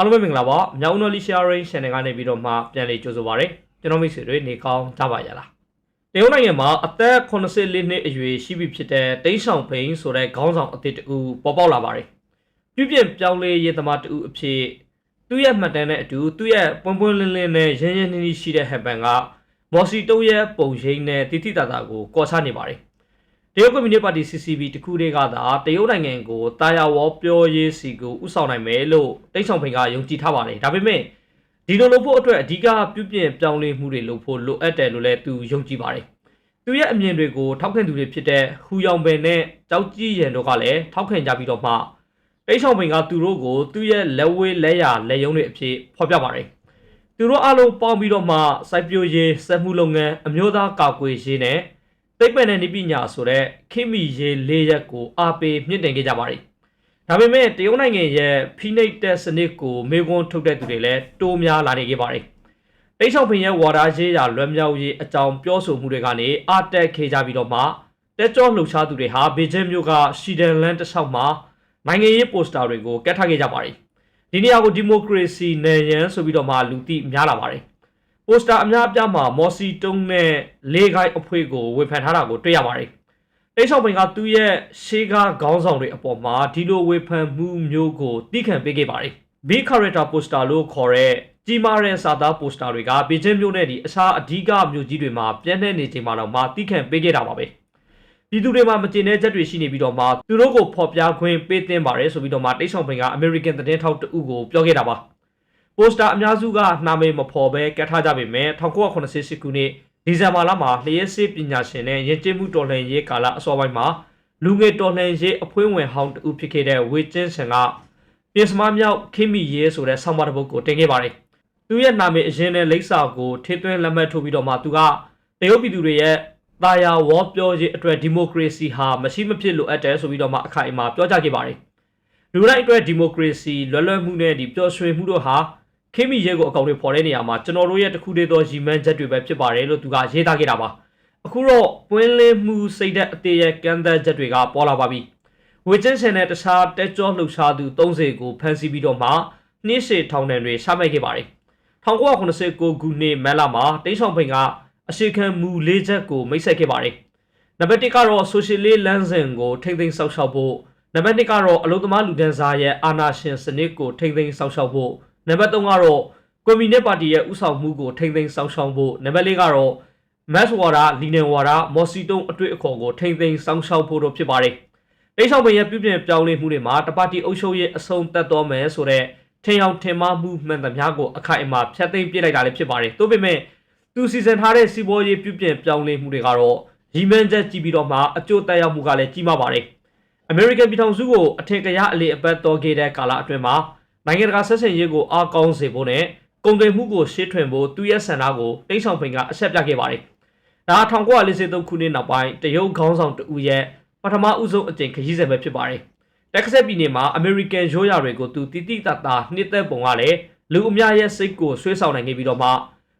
အားလုံးပဲမင်္ဂလာပါမြောက်ဦးနော်လီရှာရင်း channel ကနေပြီးတော့မှပြန်လည်ကြိုဆိုပါရစေကျွန်တော်မိတ်ဆွေတွေနေကောင်းကြပါရလားတရုတ်နိုင်ငံမှာအသက်84နှစ်အရွယ်ရှိပြီဖြစ်တဲ့တိန့်ဆောင်ဘိန်းဆိုတဲ့ခေါင်းဆောင်အသစ်တူပေါ်ပေါက်လာပါတယ်ပြုပြင်ပြောင်းလဲရေးသမားတူအဖြစ်သူ့ရဲ့မှတ်တမ်းနဲ့အတူသူ့ရဲ့ပွန်းပွန်းလင်းလင်းနဲ့ရင်းရင်းနှီးနှီးရှိတဲ့ဟက်ပန်ကမော်စီတုံးရဲ့ပုံရိပ်နဲ့တိတိတသာကိုကော်ချနေပါတယ် တရုတ်ကွန်မြူနတီပါတီ CCB တခုတည်းကသာတရုတ်နိုင်ငံကိုတာယာဝေါပြောရေးစီကိုဥဆောင်နိုင်မယ်လို့တိန့်ဆောင်ဘိန်းကယုံကြည်ထားပါတယ်ဒါပေမဲ့ဒီလိုလုပ်ဖို့အတွက်အဓိကပြုပြင်ပြောင်းလဲမှုတွေလုပ်ဖို့လိုအပ်တယ်လို့လည်းသူယုံကြည်ပါတယ်။သူရဲ့အမြင်တွေကိုထောက်ခံသူတွေဖြစ်တဲ့ဟူယောင်ပင်နဲ့ကြောက်ကြီးရန်တို့ကလည်းထောက်ခံကြပြီးတော့မှတိတ်ဆောင်ပင်ကသူတို့ကိုသူ့ရဲ့လက်ဝဲလက်ရလက်ယုံတွေအဖြစ်ဖော်ပြပါတယ်။သူတို့အလုံးပေါင်းပြီးတော့မှစိုက်ပျိုးရေးစက်မှုလုပ်ငန်းအမျိုးသားကာကွယ်ရေးနဲ့ သိပ္ပံနဲ့နည်းပညာဆိုတဲ့ခိမီရေးလေးရက်ကိုအားပေးမြင့်တင်ခဲ့ကြပါတယ်။ဒါပေမဲ့တရုတ်နိုင်ငံရဲ့ဖိနှိပ်တဲ့စနစ်ကိုမေခွန်းထုတ်တဲ့သူတွေလည်းတိုးများလာနေခဲ့ပါတယ်။တိတ်ဆောင်ဖင်ရဲ့ဝါဒရေးရာလွှမ်းမြောက်ရေးအကြောင်းပြောဆိုမှုတွေကနေအတက်ခေကြပြီးတော့မှတက်ကြောလှုပ်ရှားသူတွေဟာဘေကျင်းမြို့ကရှီဒန်လန်တစ်ဆောက်မှာနိုင်ငံရေးပိုစတာတွေကိုကတ်ထားခဲ့ကြပါတယ်။ဒီနေရာကိုဒီမိုကရေစီနယ်ရန်ဆိုပြီးတော့မှလူသိများလာပါတယ်။ ပိုစတာအများအပြားမှာမော်စီတုံးနဲ့လေကိုင်းအဖွဲကိုဝေဖန်ထားတာကိုတွေ့ရပါတယ်။တိတ်ဆောင်ပင်ကသူ့ရဲ့ရှေးကားခေါင်းဆောင်တွေအပေါ်မှာဒီလိုဝေဖန်မှုမျိုးကိုတိခံပေးခဲ့ပါတယ်။ B character poster လို့ခေါ်တဲ့ကြီးမားတဲ့စာသားပိုစတာတွေကဘေကျင်းမြို့နဲ့ဒီအခြားအဓိကမြို့ကြီးတွေမှာပြန့်နှံ့နေချိန်မှာတော့မှတိခံပေးခဲ့တာပါပဲ။ပြည်သူတွေမှာမကျေနပ်ချက်တွေရှိနေပြီးတော့မှသူတို့ကိုဖော်ပြခွင့်ပေးသင့်ပါတယ်ဆိုပြီးတော့မှတိတ်ဆောင်ပင်ကအမေရိကန်သတင်းထောက်တဦးကိုပြောခဲ့တာပါ။ ပိုစတာအများစုကနှာမေမဖော်ပဲကတ်ထားကြပေမဲ့1988ခုနှစ်ဒီဇင်ဘာလမှာလျှက်စစ်ပညာရှင်နဲ့ယဉ်ကျေးမှုတော်လှန်ရေးကာလအစောပိုင်းမှာလူငယ်တော်လှန်ရေးအဖွဲ့ဝင်ဟောင်းတူဖြစ်ခဲ့တဲ့ဝေကျင်းဆန်ကပြင်စမမြောက်ခိမီရဲဆိုတဲ့ဆောင်းပါးတစ်ပုဒ်ကိုတင်ခဲ့ပါတယ်။သူရဲ့နာမည်အရင်နဲ့လိပ်စာကိုထေသွင်းလက်မှတ်ထိုးပြီးတော့မှသူကတရုတ်ပြည်သူတွေရဲ့တာယာဝေါပြောရေးအတွက်ဒီမိုကရေစီဟာမရှိမဖြစ်လိုအပ်တယ်ဆိုပြီးတော့မှအခိုင်အမာပြောကြားခဲ့ပါတယ်။လူတိုင်းအတွက်ဒီမိုကရေစီလွတ်လပ်မှုနဲ့ဒီပျော်ရွှင်မှုတို့ဟာ ခိမီရဲကိုအကောင့်တွေဖော်တဲ့နေရာမှာကျွန်တော်တို့ရဲ့တခုတည်းသောရည်မှန်းချက်တွေပဲဖြစ်ပါတယ်လို့သူကရေးသားခဲ့တာပါအခုတော့ပွင့်လင်းမှုစိတ်ဓာတ်အသေးရဲ့ကန့်သက်ချက်တွေကပေါ်လာပါပြီဝေကျင်းဆန်တဲ့တခြားတက်ကြောလှုပ်ရှားသူ30ကိုဖမ်းဆီးပြီးတော့မှနှိရှေထောင်ဒဏ်တွေချမှတ်ခဲ့ပါတယ်1989ခုနှစ်မက်လာမှာတိန့်ဆောင်ဖိန်ကအရှိခံမူလေးချက်ကိုမိတ်ဆက်ခဲ့ပါတယ်နံပါတ်1ကတော့ social လမ်းစဉ်ကိုထိမ့်သိမ်းဆောက်ရှောက်ဖို့နံပါတ်2ကတော့အလုသမားလူဒန်းစားရဲ့အာဏာရှင်စနစ်ကိုထိမ့်သိမ်းဆောက်ရှောက်ဖို့ နံပါတ်3ကတော့ကွန်မြူနစ်ပါတီရဲ့ဥဆောင်မှုကိုထိမ့်သိမ်းဆောက်ရှောက်ဖို့နံပါတ်4ကတော့ mass ဝါဒလီနန်ဝါဒမော်စီတုံးအတွေ့အခေါ်ကိုထိမ့်သိမ်းဆောက်ရှောက်ဖို့တို့ဖြစ်ပါတယ်။တိတ်ဆောင်ပင်ရဲ့ပြုပြင်ပြောင်းလဲမှုတွေမှာတပါတီအုပ်ချုပ်ရေးအဆုံးသတ်တော်မယ်ဆိုတဲ့ထင်အောင်ထင်မှားမှုမှန်သမျှကိုအခိုင်အမာဖျက်သိမ်းပြစ်လိုက်တာလည်းဖြစ်ပါတယ်။သို့ပေမဲ့သူစီစဉ်ထားတဲ့စီးပွားရေးပြုပြင်ပြောင်းလဲမှုတွေကတော့ရီမန်ချက်ကြည့်ပြီးတော့မှအကျိုးသက်ရောက်မှုကလည်းကြီးမားပါတယ်။ American ပြည်ထောင်စုကိုအထင်ကရအလေအပတ်တော်ခဲ့တဲ့ကာလအတွင်းမှာ နိုင်ငံတကာဆက်ဆံရေးကိုအားကောင်းစေဖို့နဲ့ကုန်သွယ်မှုကိုရှေ့ထွင်ဖို့သူရဲ့ဆန္ဒကိုတိန့်ဆောင်ဖိန်ကအဆက်ပြခဲ့ပါတယ်။ဒါ1943ခုနှစ်နောက်ပိုင်းတရုတ်ခေါင်းဆောင်တဦးရဲ့ပထမဦးဆုံးအကြိမ်ခရီးစဉ်ပဲဖြစ်ပါတယ်။တက္ကဆက်ပြည်နယ်မှာအမေရိကန်ရိုးရာတွေကိုသူတိတိတတ်တာနှစ်သက်ပုံကလည်းလူအများရဲ့စိတ်ကိုဆွေးဆောင်နိုင်ခဲ့ပြီးတော့မှ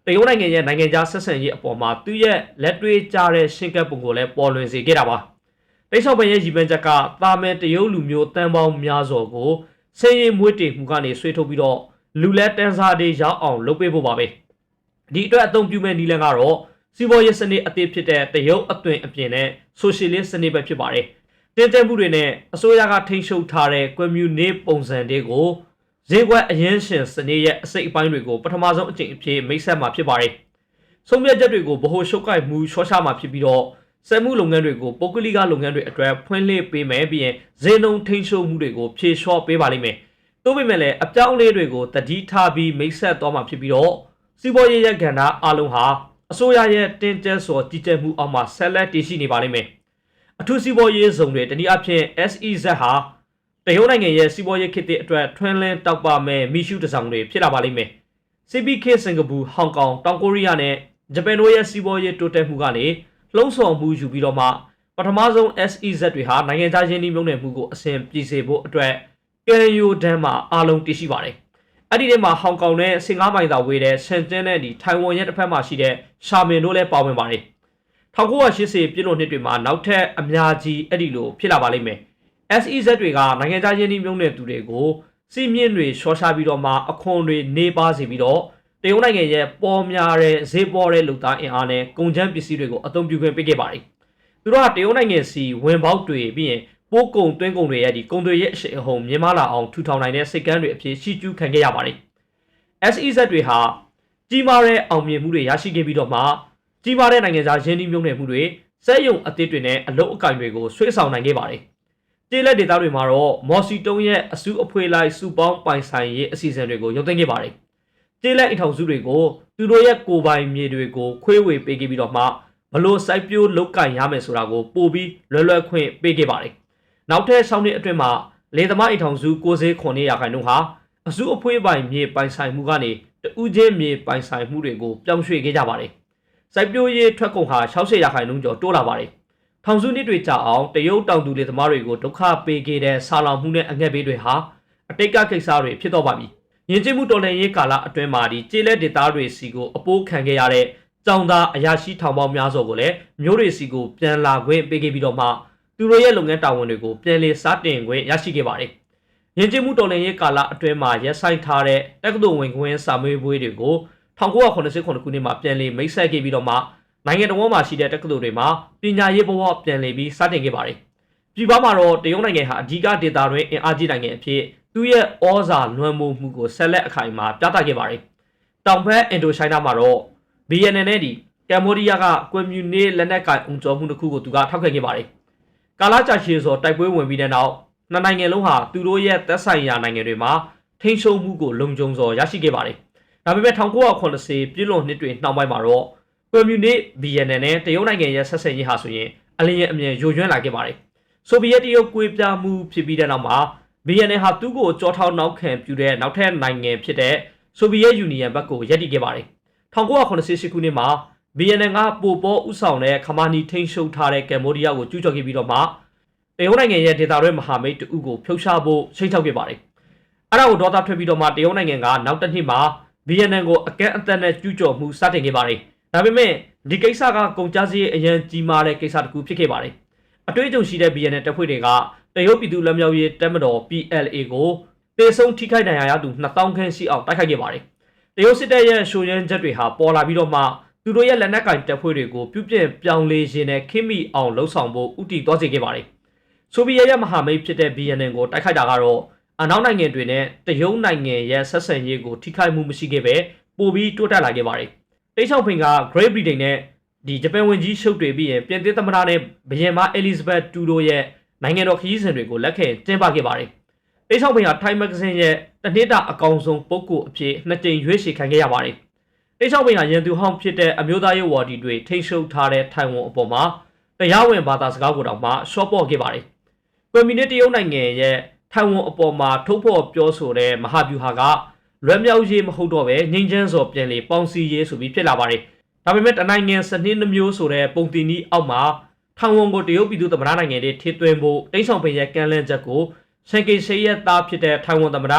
တရုတ်နိုင်ငံရဲ့နိုင်ငံခြားဆက်ဆံရေးအပေါ်မှာသူရဲ့လက်တွေ့ကြတဲ့ရှင်းကပ်ပုံကိုလည်းပေါ်လွင်စေခဲ့တာပါ။တိတ်ဆောက်ပင်ရဲ့ရည်မှန်းချက်ကတာမန်တရုတ်လူမျိုးတန်ပေါင်းများစွာကို ဆင်းရဲမွေးတေမှုကနေဆွေးထုတ်ပြီးတော့လူလဲတန်းစားတွေရောက်အောင်လုပ်ပေးဖို့ပါပဲဒီအတွက်အသုံးပြုမဲ့နီလန်ကတော့စီးပွားရေးစနစ်အသစ်ဖြစ်တဲ့တရုတ်အသွင်အပြင်နဲ့ဆိုရှယ်လစ်စနစ်ပဲဖြစ်ပါတယ်တင်းကျပ်မှုတွေနဲ့အစိုးရကထိန်းချုပ်ထားတဲ့ကွန်မြူနစ်ပုံစံတွေကိုဈေးကွက်အရင်းရှင်စနစ်ရဲ့အစိတ်အပိုင်းတွေကိုပထမဆုံးအကြိမ်အဖြစ်မိတ်ဆက်မှာဖြစ်ပါတယ်ဆုံးဖြတ်ချက်တွေကိုဗဟိုရှုပ်ကိုက်မှုရှော့ချမှာဖြစ်ပြီးတော့ စက်မှုလုပ်ငန်းတွေကိုပုဂ္ဂလိကလုပ်ငန်းတွေအတွက်ဖွင့်လှစ်ပေးမယ်ပြီးရင်ဈေးနှုန်းထိန်းချုပ်မှုတွေကိုဖြေလျှော့ပေးပါလိမ့်မယ်။သို့ပေမဲ့လည်းအပြောင်းအလဲတွေကိုတတိထားပြီးမိတ်ဆက်သွားမှာဖြစ်ပြီးတော့စီးပွားရေးရဲ့ကဏ္ဍအလုံးဟာအစိုးရရဲ့တင်းကျပ်စွာကြီးကြပ်မှုအောက်မှာဆက်လက်တည်ရှိနေပါလိမ့်မယ်။အထူးစီးပွားရေးဇုံတွေတနည်းအားဖြင့် SEZ ဟာတရုတ်နိုင်ငံရဲ့စီးပွားရေးခေတ်သစ်အတွက်ထွန်းလင်းတောက်ပမဲ့မိရှုတစောင်တွေဖြစ်လာပါလိမ့်မယ်။ CPK စင်ကာပူဟောင်ကောင်တောင်ကိုရီးယားနဲ့ဂျပန်တို့ရဲ့စီးပွားရေးတိုးတက်မှုကနေ လှုံ့ဆော်မှုယူပြီးတော့မှပထမဆုံး SEZ တွေဟာနိုင်ငံခြားရင်းနှီးမြှုပ်နှံမှုကိုအဆင်ပြေစေဖို့အတွက်ကန်ယိုဒန်မှာအားလုံးတည်ရှိပါတယ်။အဲ့ဒီထဲမှာဟောင်ကောင်နဲ့စင်ကာမိုင်သာဝေးတဲ့ဆန်ကျန်းနဲ့ဒီထိုင်ဝမ်ရဲ့တစ်ဖက်မှာရှိတဲ့ရှာမင်တို့လည်းပါဝင်ပါတယ်။1980ပြည့်လို့နှစ်တွေမှာနောက်ထပ်အများကြီးအဲ့ဒီလိုဖြစ်လာပါလိမ့်မယ်။ SEZ တွေကနိုင်ငံခြားရင်းနှီးမြှုပ်နှံသူတွေကိုစီးမြင့်တွေရှော့ချပြီးတော့မှအခွန်တွေနေပါစေပြီးတော့ တရုတ်နိုင်ငံရဲ့ပေါ်များတဲ့ဈေးပေါ်တဲ့လူသားအင်အားနဲ့ကုန်ကျန်းပစ္စည်းတွေကိုအသုံးပြုခွင့်ပေးခဲ့ပါတယ်။သူတို့ကတရုတ်နိုင်ငံစီဝင်ပေါက်တွေပြီးရင်ပိုးကုံတွင်းကုံတွေရဲ့ဒီကုံတွေရဲ့အရှိန်အဟုန်မြင့်မားလာအောင်ထူထောင်နိုင်တဲ့စိတ်ကမ်းတွေအဖြစ်ရှိကျူးခံခဲ့ရပါတယ်။ SEZ တွေဟာကြီးမားတဲ့အောင်မြင်မှုတွေရရှိခဲ့ပြီးတော့မှကြီးမားတဲ့နိုင်ငံသားရင်းနှီးမြှုပ်နှံမှုတွေစက်ရုံအသစ်တွေနဲ့အလုပ်အကင်တွေကိုဆွေးဆောင်နိုင်ခဲ့ပါတယ်။ကျေးလက်ဒေသတွေမှာတော့မော်စီတုံးရဲ့အစုအဖွဲ့လိုက်စုပေါင်းပိုင်ဆိုင်ရေးအစီအစဉ်တွေကိုရုပ်သိမ်းခဲ့ပါတယ်။ ကျေးလက်အထောင်စုတွေကိုသူတို့ရဲ့ကိုယ်ပိုင်မြေတွေကိုခွေးဝေပေးခဲ့ပြီးတော့မှဘလို့စိုက်ပျိုးလုတ်ကင်ရမယ်ဆိုတာကိုပို့ပြီးလွယ်လွယ်ခွင့်ပေးခဲ့ပါတယ်။နောက်ထပ်6နှစ်အတွင်းမှာလေသမားအထောင်စု69ရာခိုင်နှုန်းဟာအစုအဖွဲ့ပိုင်မြေပိုင်ဆိုင်မှုကနေတဦးချင်းမြေပိုင်ဆိုင်မှုတွေကိုပြောင်းရွှေ့ခဲ့ကြပါတယ်။စိုက်ပျိုးရေးထွက်ကုန်ဟာ60ရာခိုင်နှုန်းကျော်တိုးလာပါတယ်။ထောင်စုနှစ်တွေကြာအောင်တရုတ်တောင်သူလေသမားတွေကိုဒုက္ခပေးခဲ့တဲ့ဆာလောင်မှုနဲ့အငက်ဘေးတွေဟာအတိတ်ကကိစ္စတွေဖြစ်တော့ပါပြီ။ ယဉ်ကျေးမှုတော်လှန်ရေးကာလအတွင်းမှာဒီကျေးလက်ဒေသတွေစီကိုအပိုးခံခဲ့ရတဲ့ကြောင်သားအရာရှိထောင်ပေါင်းများစွာကိုလည်းမျိုးတွေစီကိုပြန်လာခွင့်ပေးခဲ့ပြီးတော့မှသူတို့ရဲ့လုပ်ငန်းတာဝန်တွေကိုပြန်လည်စတင်ခွင့်ရရှိခဲ့ပါတယ်။ယဉ်ကျေးမှုတော်လှန်ရေးကာလအတွင်းမှာရက်ဆိုင်ထားတဲ့တက္ကသိုလ်ဝင်ခွင့်စာမေးပွဲတွေကို1989ခုနှစ်မှာပြန်လည်မိတ်ဆက်ခဲ့ပြီးတော့မှနိုင်ငံတော်မှာရှိတဲ့တက္ကသိုလ်တွေမှာပညာရေးဘဝပြန်လည်ပြီးစတင်ခဲ့ပါတယ်။ပြည်ပမှာတော့တရုတ်နိုင်ငံဟာအဓိကဒေသတွင်းအင်အားကြီးနိုင်ငံအဖြစ် သူ့ရဲ့ဩဇာလွှမ်းမိုးမှုကိုဆက်လက်အခိုင်အမာပြသခဲ့ပါတယ်။တောင်ဘက်အင်ဒိုရှိုင်းနာမှာတော့ BNN နဲ့ဒီကမ်ဘောဒီးယားကကွန်မြူနစ်လက်နက်ကိုင်အုံကြောမှုတစ်ခုကိုသူကထောက်ခံခဲ့ပါတယ်။ကာလာကြာရှည်စွာတိုက်ပွဲဝင်ပြီးတဲ့နောက်နှစ်နိုင်ငံလုံးဟာသူတို့ရဲ့သက်ဆိုင်ရာနိုင်ငံတွေမှာထိန်းချုပ်မှုကိုလုံခြုံစွာရရှိခဲ့ပါတယ်။ဒါပေမဲ့1980ပြည်လွန်နှစ်တွေနှောင်းပိုင်းမှာတော့ကွန်မြူနစ် BNN နဲ့တရုတ်နိုင်ငံရဲ့ဆက်ဆံရေးဟာဆိုရင်အလင်းရဲ့အမြင်ယိုယွင်းလာခဲ့ပါတယ်။ဆိုဗီယက်တရုတ်ကွေးပြားမှုဖြစ်ပြီးတဲ့နောက်မှာ BNN ဟာသူ့ကိုကြောထောက်နောက်ခံပြုတဲ့နောက်ထပ်နိုင်ငံဖြစ်တဲ့ဆိုဗီယက်ယူနီယံဘက်ကိုယက်တည်ခဲ့ပါတယ်။1988ခုနှစ်မှာ BNN ကပိုပေါ်ဥဆောင်တဲ့ခမာနီထိန်းချုပ်ထားတဲ့ကမ်ဘောဒီးယားကိုကျူးကျော်ခဲ့ပြီးတော့မှတရုတ်နိုင်ငံရဲ့ဒေသတွင်းမဟာမိတ်တအုပ်ကိုဖျောက်ချဖို့ချိန်ချောက်ခဲ့ပါတယ်။အဲ့ဒါကိုဒေါသထွက်ပြီးတော့မှတရုတ်နိုင်ငံကနောက်တစ်နှစ်မှာ BNN ကိုအကန့်အသတ်နဲ့ကျူးကျော်မှုစတင်ခဲ့ပါတယ်။ဒါပေမဲ့ဒီကိစ္စကကုန်ကျစရိတ်အရန်ကြီးမားတဲ့ကိစ္စတစ်ခုဖြစ်ခဲ့ပါတယ်။အတွေ့အကြုံရှိတဲ့ BNN တပ်ဖွဲ့တွေက တရုတ်ပြည်သူ့လက်မြောက်ရေးတပ်မတော် PLA ကိုတေဆုံးထိခိုက်ဒဏ်ရာရသူ2000ခန့်ရှိအောင်တိုက်ခိုက်ခဲ့ပါတယ်။တရုတ်စစ်တပ်ရဲ့ရှို့ရမ်းချက်တွေဟာပေါ်လာပြီးတော့မှသူတို့ရဲ့လက်နက်ကင်တပ်ဖွဲ့တွေကိုပြုပြင်ပြောင်းလဲခြင်းနဲ့ခိမိအောင်လှုံ့ဆော်ဖို့ဥတီသွားစေခဲ့ပါတယ်။ဆိုဗီယက်ရဲ့မဟာမိတ်ဖြစ်တဲ့ BNN ကိုတိုက်ခိုက်တာကတော့အနောက်နိုင်ငံတွေနဲ့တရုတ်နိုင်ငံရဲ့ဆက်ဆံရေးကိုထိခိုက်မှုမရှိခဲ့ပဲပိုပြီးတိုးတက်လာခဲ့ပါတယ်။တိတ်ချောက်ဖင်က Great Britain နဲ့ဒီဂျပန်ဝန်ကြီးရှုပ်တွေပြီးရင်ပြင်သစ်သမ္မတနဲ့ဘယင်မ Elizabeth II တို့ရဲ့ နိုင်ငံတော်ခရီးစဉ်တွေကိုလက်ခံကျင်းပခဲ့ပါတယ်။တိတ်ချောက်ဖင်က Time Magazine ရဲ့တနေ့တာအကောင်ဆုံးပုဂ္ဂိုလ်အဖြစ်နှစ်ကြိမ်ရွေးချယ်ခံခဲ့ရပါတယ်။တိတ်ချောက်ဖင်ကရန်သူဟောင်းဖြစ်တဲ့အမျိုးသားရေးဝါဒီတွေထိန်းချုပ်ထားတဲ့ထိုင်ဝမ်အပေါ်မှာတရားဝင်ဘာသာစကားကိုတောင်မှရှော့ပေါ့ခဲ့ပါတယ်။ကွန်မြူနတီတရုတ်နိုင်ငံရဲ့ထိုင်ဝမ်အပေါ်မှာထုတ်ဖော်ပြောဆိုတဲ့မဟာဗျူဟာကလွယ်မြောက်ရေးမဟုတ်တော့ပဲငိမ့်ချမ်းစော်ပြန်လေပေါင်းစည်းရေးဆိုပြီးဖြစ်လာပါတယ်။ဒါပေမဲ့တနိုင်ငံစနစ်နှမျိုးဆိုတဲ့ပုံတင်ကြီးအောက်မှာ ထိုင်ဝမ်ကိုတရုတ်ပြည်သူ့သမ္မတနိုင်ငံတွေထိသွင်းဖို့တိန့်ဆောင်ပင်ရဲ့ကမ်းလှမ်းချက်ကိုရှန်ကေရှေရဲ့သားဖြစ်တဲ့ထိုင်ဝမ်သမ္မတ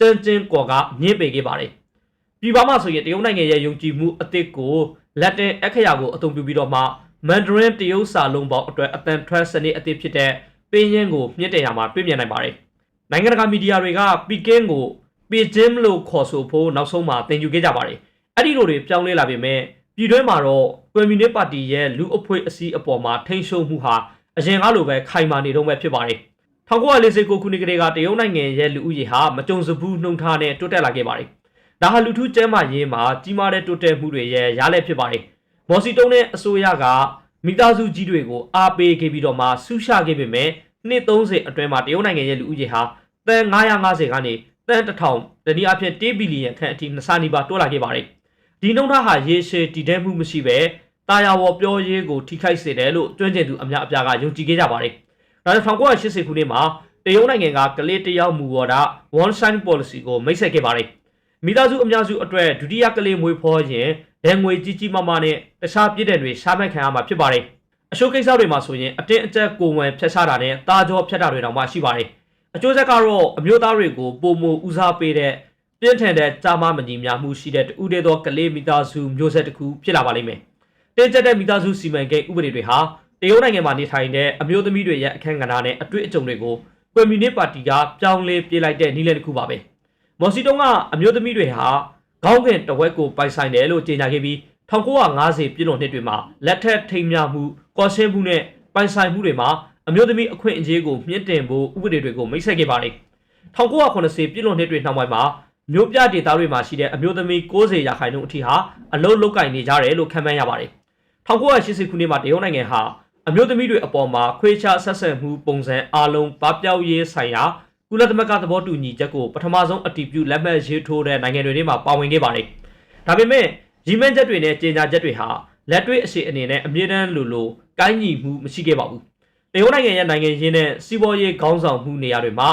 တန်ကျင်းကော်ကညှင်းပယ်ခဲ့ပါတယ်။ပြည်ပမှာဆိုရင်တရုတ်နိုင်ငံရဲ့ယုံကြည်မှုအသစ်ကိုလက်တင်အခရာကိုအသုံးပြုပြီးတော့မှမန်ဒရင်းတရုတ်စာလုံးပေါင်းအတွက်အတန်ထွက်စနစ်အသစ်ဖြစ်တဲ့ပင်းရင်ကိုမြင့်တင်ရမှာတွေ့မြင်နိုင်ပါတယ်။နိုင်ငံတကာမီဒီယာတွေကပီကင်းကိုပီဂျင်းလို့ခေါ်ဆိုဖို့နောက်ဆုံးမှာတင်ယူခဲ့ကြပါတယ်။အဲ့ဒီလိုတွေပြောင်းလဲလာပေမဲ့ ပြည်တွင်းမှာတော့ကွန်မြူနစ်ပါတီရဲ့လူအဖွဲ့အစည်းအပေါ်မှာထိန်းချုပ်မှုဟာအရင်ကလိုပဲခိုင်မာနေတော့မှဖြစ်ပါတယ်။1949ခုနှစ်ကတည်းကတရုတ်နိုင်ငံရဲ့လူဦးရေဟာမကြုံစဘူးနှုံထားနဲ့တိုးတက်လာခဲ့ပါတယ်။ဒါဟာလူထုကျဲမာရေးမှာကြီးမားတဲ့တိုးတက်မှုတွေရဲ့ရလဒ်ဖြစ်ပါတယ်။မော်စီတုံးနဲ့အစိုးရကမိသားစုကြီးတွေကိုအားပေးခဲ့ပြီးတော့မှဆူရှခဲ့ပေမဲ့နှစ်30အတွင်းမှာတရုတ်နိုင်ငံရဲ့လူဦးရေဟာတန်950ကနေတန်1000တနည်းအားဖြင့်1ဘီလီယံခန့်အထိနှစ်ဆနီးပါတိုးလာခဲ့ပါတယ်။ ဒီနှုန်းထားဟာရေရှည်တည်တဲ့မှုမရှိပဲတာယာဝေါ်ပြောရေးကိုထိခိုက်စေတယ်လို့ကျွမ်းကျင်သူအများအပြားကယုံကြည်ခဲ့ကြပါတယ်။ဒါကြောင့်1980ခုနှစ်မှာတရုတ်နိုင်ငံကကလေးတယောက်မူဝါဒ one sign policy ကိုမိတ်ဆက်ခဲ့ပါတယ်။မိသားစုအများစုအတွက်ဒုတိယကလေးမွေးဖွားရင်ဒဏ်ငွေကြီးကြီးမားမားနဲ့တခြားပြည်တယ်တွေရှားမှတ်ခံရမှာဖြစ်ပါတယ်။အရှုပ်ကိစ္စတွေမှာဆိုရင်အတင်းအကျပ်ကိုယ်ဝန်ဖျက်ချတာနဲ့တာကြောဖျက်တာတွေတောင်မှရှိပါတယ်။အကျိုးဆက်ကတော့အမျိုးသားတွေကိုပုံမူဦးစားပေးတဲ့ ပြင်းထန်တဲ့ကြာမမညီများမှုရှိတဲ့တူတဲ့သောကလေးမိသားစုမျိုးဆက်တစ်ခုဖြစ်လာပါလိမ့်မယ်။တင်းကျပ်တဲ့မိသားစုစီမံကိန်းဥပဒေတွေဟာတရုတ်နိုင်ငံမှာနေထိုင်တဲ့အမျိုးသမီးတွေရဲ့အခန့်ကဏ္ဍနဲ့အတွေ့အကြုံတွေကိုကွန်မြူနစ်ပါတီကပြောင်းလဲပြေးလိုက်တဲ့နည်းလမ်းတစ်ခုပါပဲမော်စီတုံးကအမျိုးသမီးတွေဟာခေါင်းခင်တဝက်ကိုပိုင်ဆိုင်တယ်လို့ကြေညာခဲ့ပြီး1950ပြည်လွန်နှစ်တွေမှာလက်ထက်ထိမ်းမြမှုကော်ရှင်းမှုနဲ့ပိုင်ဆိုင်မှုတွေမှာအမျိုးသမီးအခွင့်အရေးကိုမြင့်တင်ဖို့ဥပဒေတွေကိုမိတ်ဆက်ခဲ့ပါတယ်1980ပြည်လွန်နှစ်တွေနောက်ပိုင်းမှာ မျိုးပြဒေသတွေမှာရှိတဲ့အမျိုးသမီး90ရာခိုင်နှုန်းအထိဟာအလုံးလုတ်ကင်နေကြတယ်လို့ခန့်မှန်းရပါတယ်1980ခုနှစ်မှာတရုတ်နိုင်ငံဟာအမျိုးသမီးတွေအပေါ်မှာခွေးခြားဆက်ဆံမှုပုံစံအလုံးပပျောက်ရေးဆိုင်ရာကုလသမဂ္ဂသဘောတူညီချက်ကိုပထမဆုံးအတည်ပြုလက်မှတ်ရေးထိုးတဲ့နိုင်ငံတွေထဲမှာပါဝင်ခဲ့ပါတယ်။ဒါပေမဲ့ရီမန်ချက်တွေနဲ့ကြေညာချက်တွေဟာလက်တွေ့အရှိအနေနဲ့အမြင့်တမ်းလိုလိုကိုင်းညီမှုမရှိခဲ့ပါဘူး။တရုတ်နိုင်ငံရဲ့နိုင်ငံရင်းနဲ့စီးပွားရေးခေါင်းဆောင်မှုနေရာတွေမှာ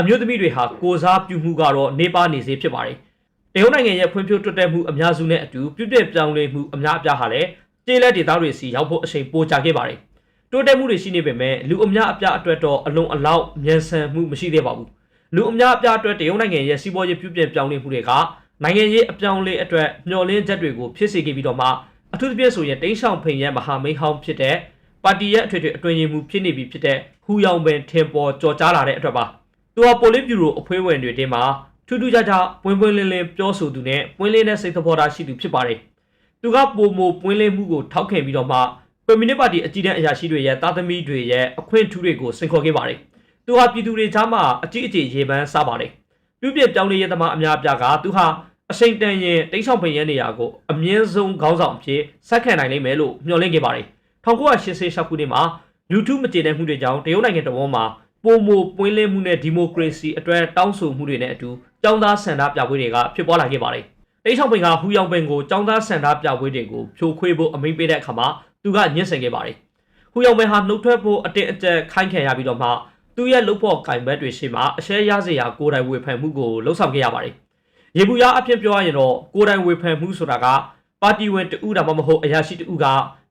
အမျိုးသမီးတွေဟာကိုစားပြုမှုကတော့နေပါနေစေဖြစ်ပါတယ်။တရုတ်နိုင်ငံရဲ့ဖွံ့ဖြိုးတိုးတက်မှုအများစုနဲ့အတူပြုပြပြောင်းလဲမှုအများအပြားဟာလည်းကျေးလက်ဒေသတွေစီရောက်ဖို့အချိန်ပိုကြာခဲ့ပါတယ်။တိုးတက်မှုတွေရှိနေပေမဲ့လူအများအပြားအတွက်တော့အလုံးအလောက်မြန်ဆန်မှုမရှိသေးပါဘူး။လူအများအပြားအတွက်တရုတ်နိုင်ငံရဲ့စီးပွားရေးပြုပြင်ပြောင်းလဲမှုတွေကနိုင်ငံရေးအပြောင်းလဲအတွက်မျှော်လင့်ချက်တွေကိုဖြစ်စေခဲ့ပြီးတော့မှအထူးသဖြင့်ဆိုရင်တိန့်ဆောင်ဖိန်ရဲ့မဟာမိတ်ဟောင်းဖြစ်တဲ့ပါတီရဲ့အထွေထွေအတွင်းရေးမှူးဖြစ်နေပြီဖြစ်တဲ့ဟူယောင်ပင်ထင်ပေါ်ကြော်ကြားလာတဲ့အတွက်ပါ သူဟာပိုလစ်ဗျူရိုအဖွဲ့ဝင်တွေတင်းမှာထူးထူးခြားခြားပွင့်ပွင့်လင်းလင်းပြောဆိုသူနဲ့ပွင့်လင်းတဲ့စိတ်သဘောထားရှိသူဖြစ်ပါတယ်သူကပုံမပွင့်လင်းမှုကိုထောက်ခံပြီးတော့မှကွန်မြူနစ်ပါတီအကြီးတန်းအရာရှိတွေရဲ့တာသမီတွေရဲ့အခွင့်အထူးတွေကိုစင်ခေါ်ခဲ့ပါတယ်သူဟာပြည်သူတွေကြားမှာအကြီးအကျယ်ရေပန်းစားပါတယ်ပြုပြပြောင်းလဲရေးသမားအများအပြားကသူဟာအစိမ့်တန်ရင်တိတ်ဆောင်ပင်ရဲ့နေရာကိုအမြင့်ဆုံးခေါင်းဆောင်အဖြစ်ဆက်ခံနိုင်လိမ့်မယ်လို့မျှော်လင့်ခဲ့ပါတယ်1986ခုနှစ်မှာ YouTube မကျေနပ်မှုတွေကြောင့်တရုတ်နိုင်ငံတော်ဝန်မှာ ပုံမပွင့်လင်းမှုနဲ့ဒီမိုကရေစီအတွက်တောင်းဆိုမှုတွေနဲ့အတူចောင်းသားဆန္ဒပြပွဲတွေကဖြစ်ပေါ်လာခဲ့ပါတယ်တိတ်ဆောင်ပင်ကဟူယောင်ပင်ကိုចောင်းသားဆန္ဒပြပွဲတွေကိုဖြိုခွေးဖို့အမိန့်ပေးတဲ့အခါမှာသူကညှင်းဆန်ခဲ့ပါတယ်ဟူယောင်ပင်ဟာနှုတ်ထွက်ဖို့အတင်းအကျပ်ခိုင်းခံရပြီးတော့မှသူ့ရဲ့လုပ်ဖို့ကင်ဘက်တွေရှိမှအရှဲရစရာကိုယ်တိုင်ဝေဖန်မှုကိုလှုံ့ဆော်ခဲ့ရပါတယ်ရေဘူးရအဖြစ်ပြောရရင်တော့ကိုယ်တိုင်ဝေဖန်မှုဆိုတာကပါတီဝင်တူဒါမှမဟုတ်အရာရှိတူက